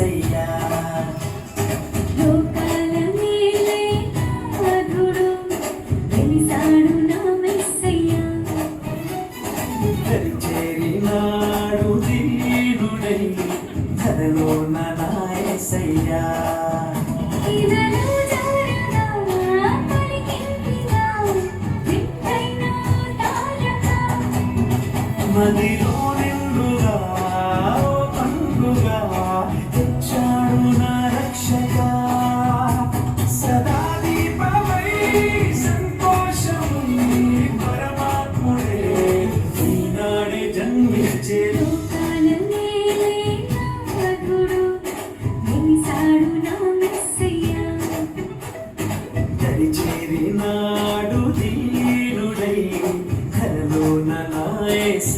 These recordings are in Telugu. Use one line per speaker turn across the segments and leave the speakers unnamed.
మెస్సయ్య. చేరినాడు దీనుడై ధరలో నా ఎస్సయ్యా
ఇదను జారగా, పలికిందిగా, వింతైన తారక.
మదిలో నిండుగా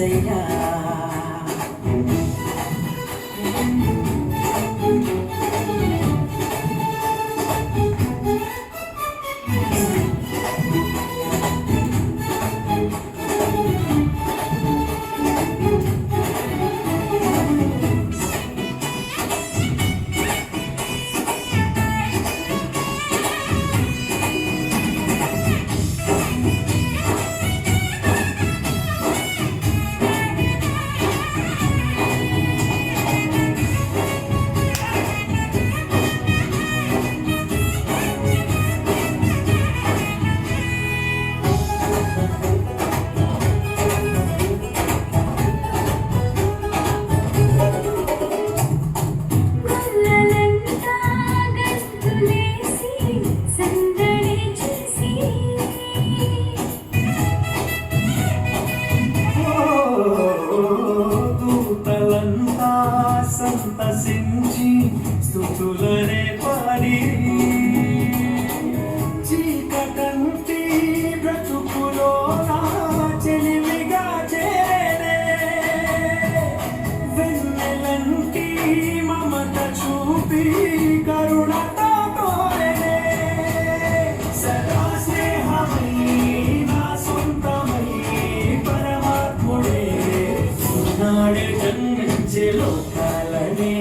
你看 దారి చీకటంటి బ్రతుకులో నా చెలిమిగా చేరే. వెన్నెలంటి మమత చూపి కరుణత కోరే సదా స్నేహమే నా సొంతమై పరమాత్ముడే. నాడే జన్మించే లోకాలనే